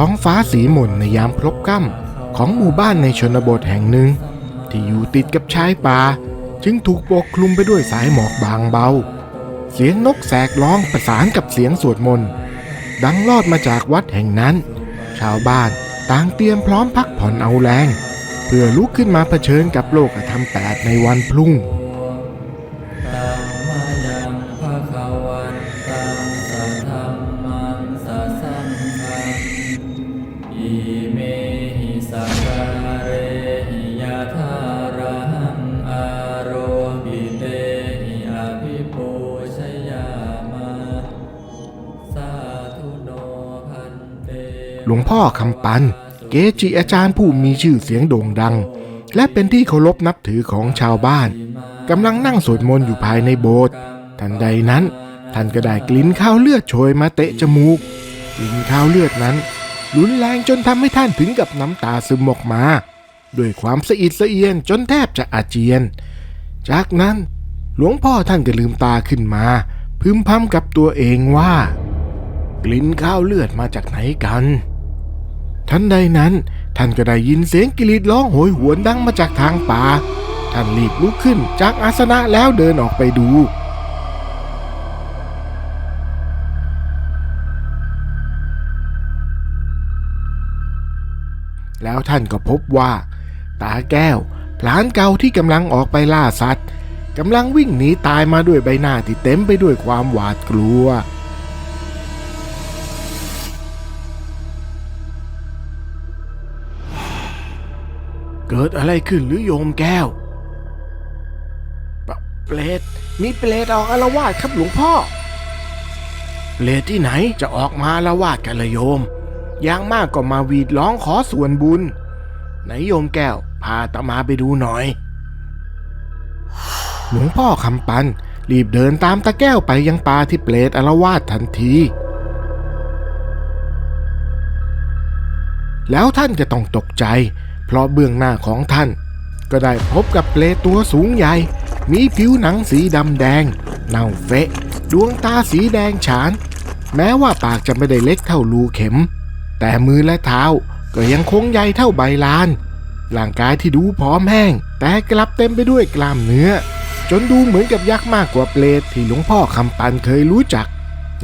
ท้องฟ้าสีหม่นในยามพลบค่ำของหมู่บ้านในชนบทแห่งหนึ่ง ที่อยู่ติดกับชายป่า จึงถูกปกคลุมไปด้วยสายหมอกบางเบา เสียงนกแสกร้องประสานกับเสียงสวดมนต์ดังลอดมาจากวัดแห่งนั้น ชาวบ้านต่างเตรียมพร้อมพักผ่อนเอาแรง เพื่อลุกขึ้นมาเผชิญกับโลกธรรมแปดในวันพรุ่ง วงพ่อคำปัน เกจิอาจารย์ผู้มีชื่อเสียงโด่งดัง และเป็นที่เคารพนับถือของชาวบ้านกำลังนั่งสวดมนต์อยู่ภายในโบสถ์ทันใดนั้น ท่านก็ได้กลิ่นข้าวเลือดโชยมาเตะจมูกกลิ่นข้าวเลือดนั้นรุนแรงจนทำให้ท่านถึงกับน้ำตาซึมออกมา ด้วยความสะอิดสะเอียนจนแทบจะอาเจียน จากนั้นหลวงพ่อท่านก็ลืมตาขึ้นมา พึมพำกับตัวเองว่า กลิ่นข้าวเลือดมาจากไหนกัน ทันใดนั้น ท่านก็ได้ยินเสียงกรีดร้องโหยหวนดังมาจากทางป่า ท่านรีบลุกขึ้นจากอาสนะแล้วเดินออกไปดูแล้วท่านก็พบว่า ตาแก้ว พลานเก่าที่กำลังออกไปล่าสัตว์กำลังวิ่งหนีตายมาด้วยใบหน้าที่เต็มไปด้วยความหวาดกลัว เกิดอะไรขึ้นหรือโยมแก้ว เปเปรต มีเปรตออกอาละวาดครับหลวงพ่อ เปรตที่ไหนจะออกมาอาละวาดกันละโยม อย่างมากก็มาวีดร้องขอส่วนบุญ ไหนโยมแก้ว พาตามาไปดูหน่อย หลวงพ่อคำปัน รีบเดินตามตาแก้วไปยังป่าที่เปรตอาละวาดทันทีแล้วท่านจะต้องตกใจ เพราะเบื้องหน้าของท่าน ก็ได้พบกับเปลตตัวสูงใหญ่ มีผิวหนังสีดำแดง เน่าเฟะ ดวงตาสีแดงฉาน แม้ว่าปากจะไม่ได้เล็กเท่ารูเข็ม แต่มือและเท้าก็ยังคงใหญ่เท่าใบลาน ร่างกายที่ดูผอมแห้ง แต่กลับเต็มไปด้วยกล้ามเนื้อ จนดูเหมือนกับยักษ์มากกว่าเปรตที่หลวงพ่อคำปันเคยรู้จัก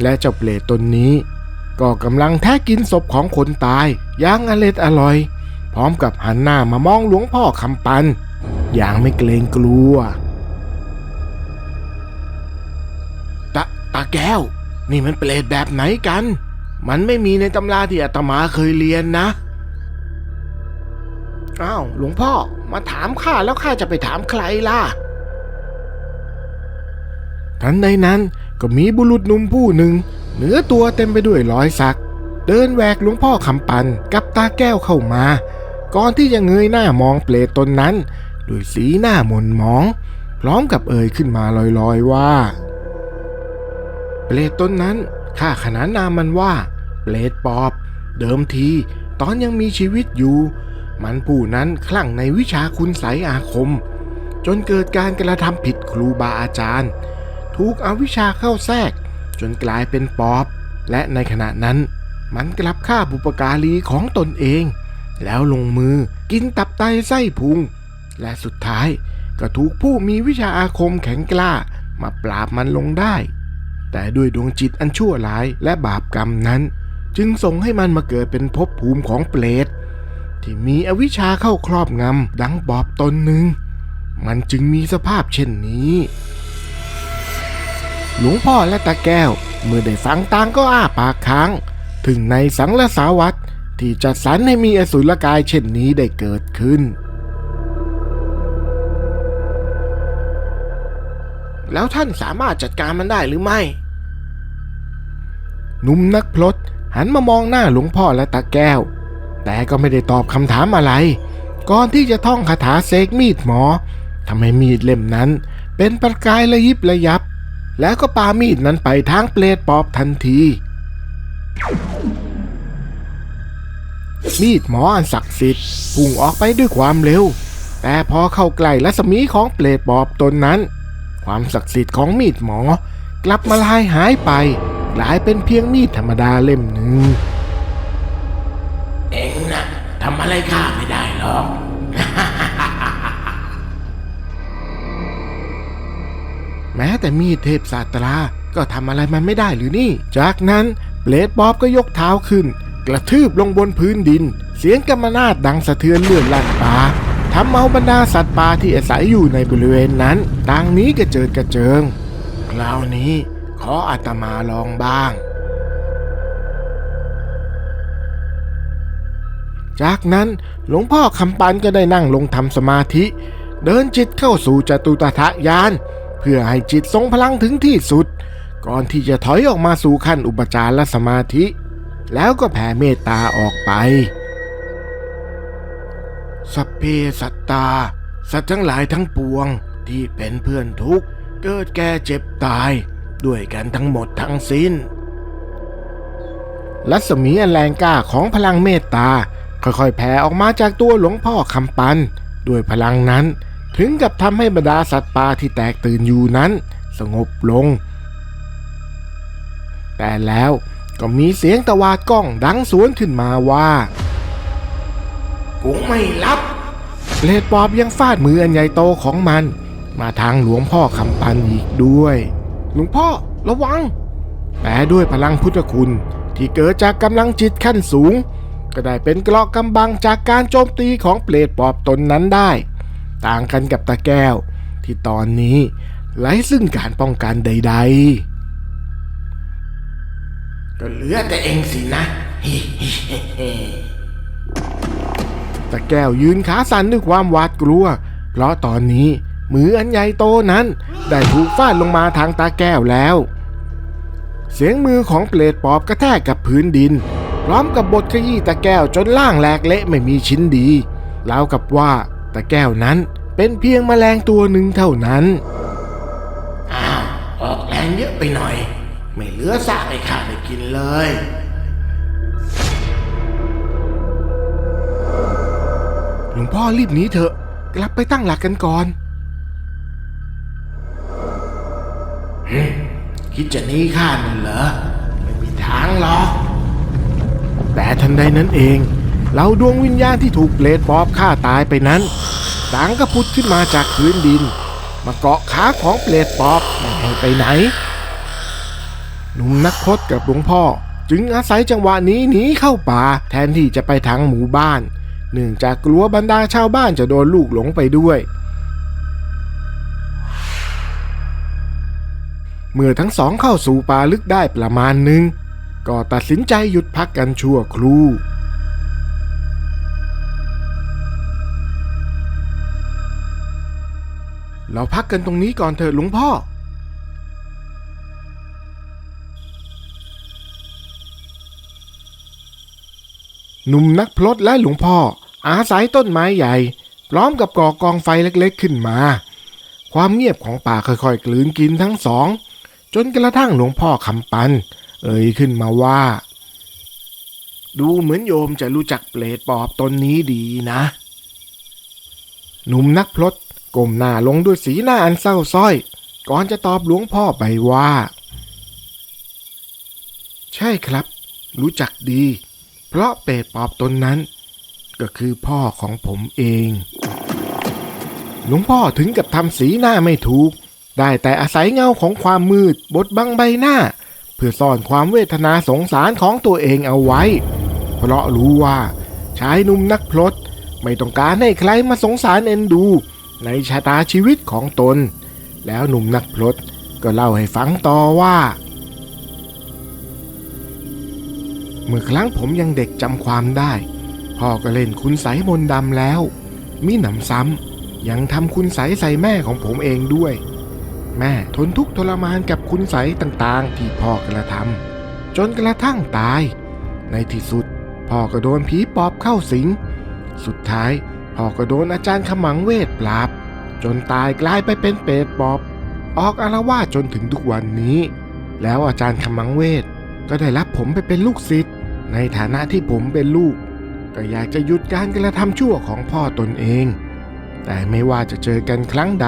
และเจ้าเปรตตนนี้ ก็กำลังแท้กินศพของคนตายอย่างอร็ดอร่อย พร้อมกับหันหน้ามามองหลวงพ่อคำปัน อย่างไม่เกรงกลัว ตาตาแก้ว นี่มันเปรตแบบไหนกัน มันไม่มีในตำราที่อาตมาเคยเรียนนะอ้าวหลวงพ่อมาถามข้าแล้วข้าจะไปถามใครล่ะ ทันใดนั้นก็มีบุรุษหนุ่มผู้หนึ่งเนื้อตัวเต็มไปด้วยรอยสัก เดินแหวกหลวงพ่อคำปันกับตาแก้วเข้ามา ก่อนที่จะเงยหน้ามองเปลตตนนั้นด้วยสีหน้าหม่นหมอง พร้อมกับเอ่ยขึ้นมาลอยๆว่า เปลตตนนั้นข้าขนานนามมันว่า เปลตปอบ เดิมทีตอนยังมีชีวิตอยู่ มันผู้นั้นคลั่งในวิชาคุณไสยอาคม จนเกิดการกระทำผิดครูบาอาจารย์ ถูกอวิชาเข้าแทรก จนกลายเป็นปอบ และในขณะนั้นมันกลับฆ่าบุปการีของตนเอง แล้วลงมือกินตับไตไส้พุง และสุดท้ายก็ถูกผู้มีวิชาอาคมแข็งกล้ามาปราบมันลงได้ แต่ด้วยดวงจิตอันชั่วร้ายและบาปกรรมนั้น จึงส่งให้มันมาเกิดเป็นภพภูมิของเปรตที่มีอวิชชาเข้าครอบงำดังปอบตนหนึ่ง มันจึงมีสภาพเช่นนี้ หลวงพ่อและตาแก้ว เมื่อได้ฟังต่างก็อ้าปากค้าง ถึงในสังละสาวัต ที่จัดสรรให้มีอสุรกายเช่นนี้ได้เกิดขึ้น แล้วท่านสามารถจัดการมันได้หรือไม่ หนุ่มนักพลดหันมามองหน้าหลวงพ่อและตาแก้ว แต่ก็ไม่ได้ตอบคำถามอะไร ก่อนที่จะท่องคาถาเสกมีดหมอทำให้มีดเล่มนั้น เป็นประกายระยิบระยับ แล้วก็ปามีดนั้นไปทางเปลดปอบทันที มีดหมออันศักดิ์สิทธิ์พุ่งออกไปด้วยความเร็ว แต่พอเข้าใกล้รัศมีของเปลดปอบตนนั้น ความศักดิ์สิทธิ์ของมีดหมอ กลับมาลายหายไปกลายเป็นเพียงมีดธรรมดาเล่มหนึ่งทำอะไรข้าไม่ได้หรอก แม้แต่มีดเทพศาสตราก็ทำอะไรมันไม่ได้หรือนี่ จากนั้นเบลดบ๊อบก็ยกเท้าขึ้น กระทืบลงบนพื้นดิน เสียงกำมนาดดังสะเทือนเลื่อนลั่นป่าทำเอาบรรดาสัตว์ป่าที่อาศัยอยู่ในบริเวณนั้นต่างนี้กระเจิดกระเจิง คราวนี้ขออาตมาลองบ้าง จากนั้นหลวงพ่อคำปันก็ได้นั่งลงทำสมาธิ เดินจิตเข้าสู่จตุตถะยานเพื่อให้จิตทรงพลังถึงที่สุด ก่อนที่จะถอยออกมาสู่ขั้นอุปจารสมาธิ แล้วก็แผ่เมตตาออกไป สัพเพสัตตา สัตว์ทั้งหลายทั้งปวงที่เป็นเพื่อนทุกข์ เกิดแก่เจ็บตาย ด้วยกันทั้งหมดทั้งสิ้น รัศมีอันแรงกล้าของพลังเมตตา ค่อยๆแผ่ออกมาจากตัวหลวงพ่อคำปัน ด้วยพลังนั้นถึงกับทำให้บรรดาสัตว์ป่าที่แตกตื่นอยู่นั้น สงบลง แต่แล้ว ก็มีเสียงตะวาดก้องดังสวนขึ้นมาว่า กูไม่รับเลดปอบยังฟาดมืออันใหญ่โตของมัน มาทางหลวงพ่อคำปันอีกด้วย หลวงพ่อระวัง แต่ด้วยพลังพุทธคุณที่เกิดจากกำลังจิตขั้นสูง ก็ได้เป็นเกราะกำบังจากการโจมตีของเปรตปอบตนนั้นได้ ต่างกันกับตาแก้ว ที่ตอนนี้ไร้ซึ่งการป้องกันใด ๆ ก็เหลือแต่เองสินะ แตาแก้วยืนขาสั่นด้วยความหวาดกลัว เพราะตอนนี้มืออันใหญ่โตนั้น ได้ถูกฟาดลงมาทางตาแก้วแล้ว เสียงมือของเปรตปอบกระแทกกับพื้นดิน พร้อมกับบทขยี้ตะแก้วจนล่างแหลกเละไม่มีชิ้นดีแล้วกับว่าตะแก้วนั้นเป็นเพียงแมลงตัวหนึ่งเท่านั้น อ้าว ออกแรงเยอะไปหน่อย ไม่เหลือซากให้ข้าได้กินเลย หลวงพ่อรีบหนีเถอะ กลับไปตั้งหลักกันก่อนคิดจะหนีข้านั่นเหรอ ไม่มีทางหรอก แต่ทันใดนั้นเองเหล่าดวงวิญญาณที่ถูกเปรตปอบฆ่าตายไปนั้นต่างก็พุดขึ้นมาจากพื้นดิน มาเกาะขาของเปรตปอบไม่ให้ไปไหน หนุ่มนักพรตกับหลวงพ่อ จึงอาศัยจังหวะนี้หนีเข้าป่าแทนที่จะไปทางหมู่บ้าน เนื่องจากกลัวบรรดาชาวบ้านจะโดนลูกหลงไปด้วย เมื่อทั้งสองเข้าสู่ป่าลึกได้ประมาณหนึ่งก็ตัดสินใจหยุดพักกันชั่วครู่เราพักกันตรงนี้ก่อนเถอะหลวงพ่อ หนุ่มนักพลดและหลวงพ่อ อาศัยต้นไม้ใหญ่ พร้อมกับก่อกองไฟเล็กๆขึ้นมา ความเงียบของป่าค่อยๆ กลืนกินทั้งสอง จนกระทั่งหลวงพ่อคำปัน เอ่ยขึ้นมาว่า ดูเหมือนโยมจะรู้จักเปรตปอบตนนี้ดีนะ หนุ่มนักพลดก้มหน้าลงด้วยสีหน้าอันเศร้าส้อย ก่อนจะตอบหลวงพ่อไปว่า ใช่ครับ รู้จักดี เพราะเปรตปอบตนนั้น ก็คือพ่อของผมเอง หลวงพ่อถึงกับทำสีหน้าไม่ถูก ได้แต่อาศัยเงาของความมืดบดบังใบหน้า เพื่อซ่อนความเวทนาสงสารของตัวเองเอาไว้ เพราะรู้ว่าชายหนุ่มนักพลดไม่ต้องการให้ใครมาสงสารเอ็นดู ในชะตาชีวิตของตน แล้วหนุ่มนักพลดก็เล่าให้ฟังต่อว่า เมื่อครั้งผมยังเด็กจำความได้ พ่อก็เล่นคุณใสยมนต์ดำแล้ว มีหนำซ้ำยังทำคุณใสยใส่แม่ของผมเองด้วย แม่ทนทุกข์ทรมานกับคุณใสยต่างๆ ที่พ่อกระทำจนกระทั่งตาย ในที่สุด พ่อก็โดนผีปอบเข้าสิง สุดท้าย พ่อก็โดนอาจารย์ขมังเวทปราบ จนตายกลายไปเป็นเปรตปอบ ออกอารวาสจนถึงทุกวันนี้ แล้วอาจารย์ขมังเวท ก็ได้รับผมไปเป็นลูกศิษย์ในฐานะที่ผมเป็นลูก ก็อยากจะหยุดการกระทำชั่วของพ่อตนเอง แต่ไม่ว่าจะเจอกันครั้งใด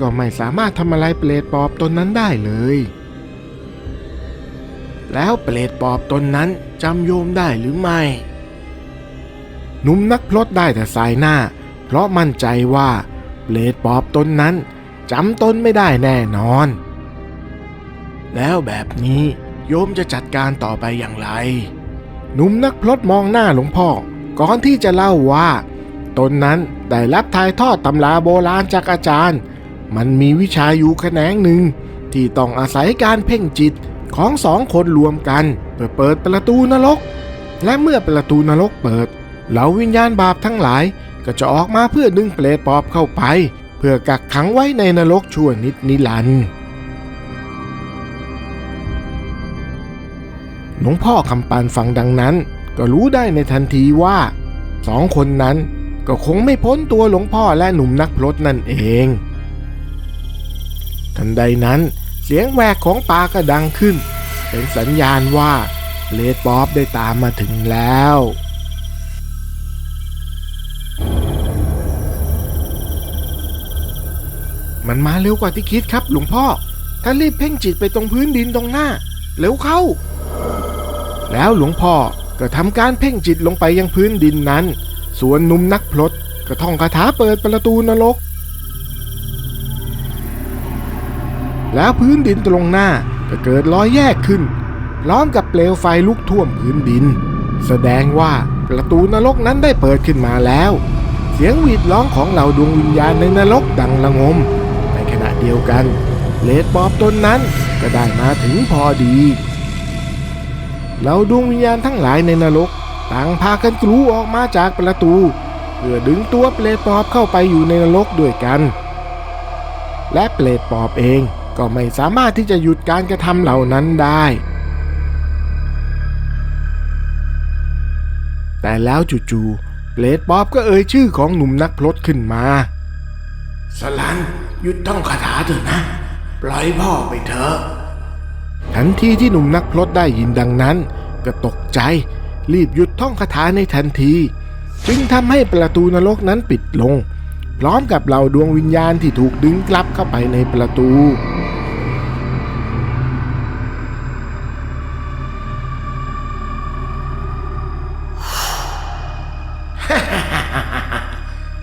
ก็ไม่สามารถทำอะไรเปรตปอบตนนั้นได้เลย แล้วเปรตปอบตนนั้นจำโยมได้หรือไม่หนุ่มนักพลดได้แต่สายหน้า เพราะมั่นใจว่าเปลดปอบตนนั้นจำตนไม่ได้แน่นอน แล้วแบบนี้ โยมจะจัดการต่อไปอย่างไร หนุ่มนักพลดมองหน้าหลวงพ่อ ก่อนที่จะเล่าว่า ตนนั้นได้รับถ่ายทอดตำราโบราณจากอาจารย์ มันมีวิชาอยู่แขนงหนึ่ง ที่ต้องอาศัยการเพ่งจิตของสองคนรวมกัน เพื่อเปิดประตูนรก และเมื่อประตูนรกเปิด เหล่าวิญญาณบาปทั้งหลายก็จะออกมาเพื่อดึงเปรตปอบเข้าไป เพื่อกักขังไว้ในนรกชั่วนิดนิรันดร์ หลวงพ่อคำปานฟังดังนั้น ก็รู้ได้ในทันทีว่าสองคนนั้นก็คงไม่พ้นตัวหลวงพ่อและหนุ่มนักพรตนั่นเอง ทันใดนั้นเสียงแหวกของปลาก็ดังขึ้น เป็นสัญญาณว่าเลดป๊อบได้ตามมาถึงแล้ว มันมาเร็วกว่าที่คิดครับหลวงพ่อท่านรีบเพ่งจิตไปตรงพื้นดินตรงหน้า เร็วเข้า แล้วหลวงพ่อก็ทำการเพ่งจิตลงไปยังพื้นดินนั้น ส่วนหนุ่มนักพลดก็ท่องคาถาเปิดประตูนรก แล้วพื้นดินตรงหน้าก็เกิดรอยแยกขึ้น พร้อมกับเปลวไฟลุกท่วมพื้นดิน แสดงว่าประตูนรกนั้นได้เปิดขึ้นมาแล้ว เสียงหวีดร้องของเหล่าดวงวิญญาณในนรกดังระงม ในขณะเดียวกันเลดบอบตนนั้นก็ได้มาถึงพอดี เหล่าดวงวิญญาณทั้งหลายในนรก ต่างพากันกรูออกมาจากประตู เพื่อดึงตัวเปรตปอบเข้าไปอยู่ในนรกด้วยกัน และเปรตปอบเองก็ไม่สามารถที่จะหยุดการกระทำเหล่านั้นได้ แต่แล้วจู่ๆเปรตปอบก็เอ่ยชื่อของหนุ่มนักพลดขึ้นมาสลันหยุดต้องคาถาเถอะนะ ปล่อยพ่อไปเถอะ ทันทีที่หนุ่มนักพลดได้ยินดังนั้น ก็ตกใจ รีบหยุดท่องคาถาในทันที จึงทำให้ประตูนรกนั้นปิดลง พร้อมกับเหล่าดวงวิญญาณที่ถูกดึงกลับเข้าไปในประตู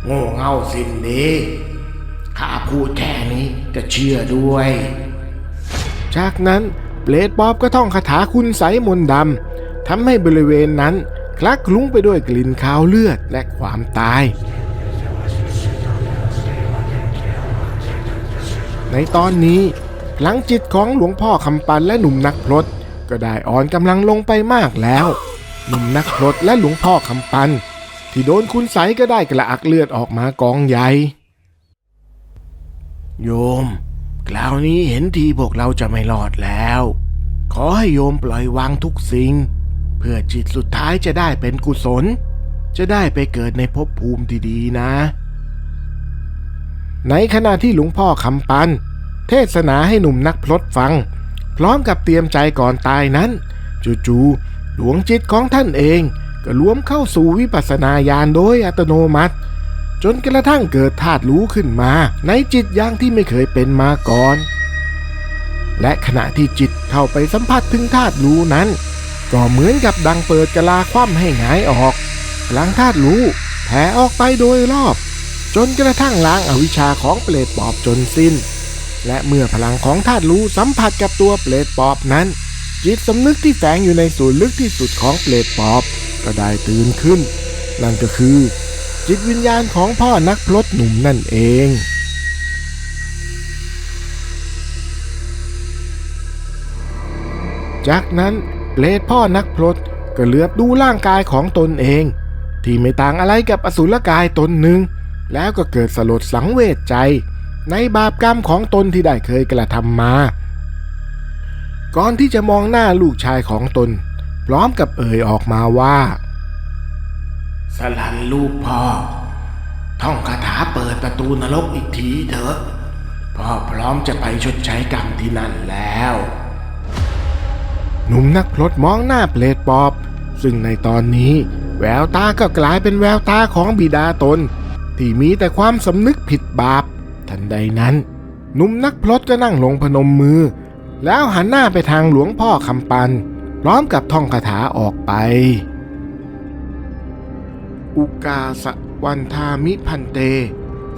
โง่เง่าสิ้นดีข้าพูดแค่นี้ก็เชื่อด้วย จากนั้น เปรตปอบก็ท่องคาถาคุณใสมนต์ดำทำให้บริเวณนั้นคลักคลุ้งไปด้วยกลิ่นคาวเลือดและความตาย ในตอนนี้พลังจิตของหลวงพ่อคำปันและหนุ่มนักพรตก็ได้อ่อนกำลังลงไปมากแล้ว หนุ่มนักพรตและหลวงพ่อคำปัน ที่โดนคุณใสก็ได้กระอักเลือดออกมากองใหญ่โยม คราวนี้เห็นทีพวกเราจะไม่รอดแล้ว ขอให้โยมปล่อยวางทุกสิ่ง เพื่อจิตสุดท้ายจะได้เป็นกุศล จะได้ไปเกิดในภพภูมิที่ดีนะ ในขณะที่หลวงพ่อคำปัน เทศนาให้หนุ่มนักพลดฟัง พร้อมกับเตรียมใจก่อนตายนั้น จู่ๆดวงจิตของท่านเองก็ล้วมเข้าสู่วิปัสสนาญาณโดยอัตโนมัติ จนกระทั่งเกิดธาตุรู้ขึ้นมา ในจิตอย่างที่ไม่เคยเป็นมาก่อน และขณะที่จิตเข้าไปสัมผัสถึงธาตุรู้นั้น ก็เหมือนกับดังเปิดกะลาคว่ำให้หงายออกพลังธาตุรู้แผ่ออกไปโดยรอบ จนกระทั่งล้างอาวิชชาของเปรตปอบจนสิ้น และเมื่อพลังของธาตุรู้สัมผัสกับตัวเปรตปอบนั้น จิตสำนึกที่แฝงอยู่ในส่วนลึกที่สุดของเปรตปอบ ก็ได้ตื่นขึ้น นั่นก็คือ จิตวิญญาณของพ่อนักพลดหนุ่มนั่นเองจากนั้นเปรตพ่อนักพลดก็เหลือบดูร่างกายของตนเอง ที่ไม่ต่างอะไรกับอสุรกายตนหนึ่ง แล้วก็เกิดสลดสังเวชใจ ในบาปกรรมของตนที่ได้เคยกระทำมา ก่อนที่จะมองหน้าลูกชายของตน พร้อมกับเอ่ยออกมาว่า สลันลูกพ่อ ท่องคาถาเปิดประตูนรกอีกทีเถอะ พ่อพร้อมจะไปชดใช้กรรมที่นั่นแล้ว หนุ่มนักพลดมองหน้าเปรตปอบ ซึ่งในตอนนี้แววตาก็กลายเป็นแววตาของบิดาตน ที่มีแต่ความสำนึกผิดบาป ทันใดนั้นหนุ่มนักพลดก็นั่งลงพนมมือ แล้วหันหน้าไปทางหลวงพ่อคำปัน พร้อมกับท่องคาถาออกไป อุกาสะวันทามิพันเต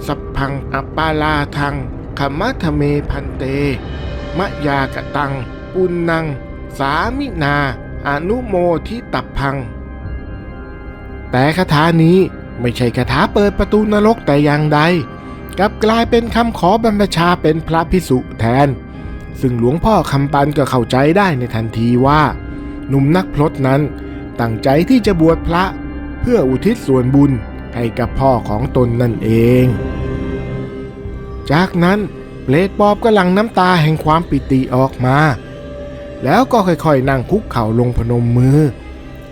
สัพพังอัปปาลาทังขมัทเมพันเต มะยากะตัง ปุณนัง สามินา อนุโมทิตับพัง แต่คาถานี้ไม่ใช่คาถาเปิดประตูนรกแต่อย่างใดกลับกลายเป็นคำขอบรรพชาเป็นพระพิสุแทน ซึ่งหลวงพ่อคำปันก็เข้าใจได้ในทันทีว่า หนุ่มนักพรตนั้น ตั้งใจที่จะบวชพระ พื่ออุทิศส่วนบุญให้กับพ่อของตนนั่นเอง จากนั้นเปรตปอบก็หลั่งน้ำตาแห่งความปิติออกมา แล้วก็ค่อยๆนั่งคุกเข่าลงพนมมือ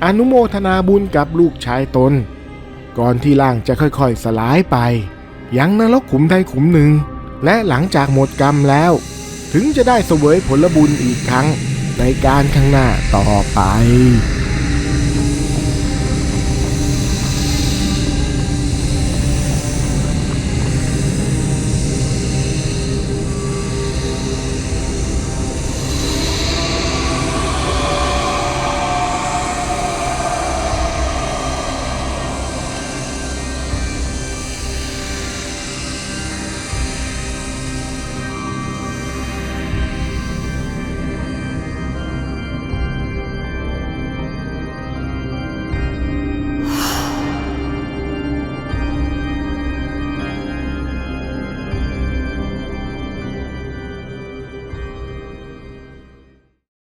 อนุโมทนาบุญกับลูกชายตน ก่อนที่ร่างจะค่อยๆสลายไป ยังนรกขุมใดขุมหนึ่ง และหลังจากหมดกรรมแล้ว ถึงจะได้เสวยผลบุญอีกครั้งในการข้างหน้าต่อไป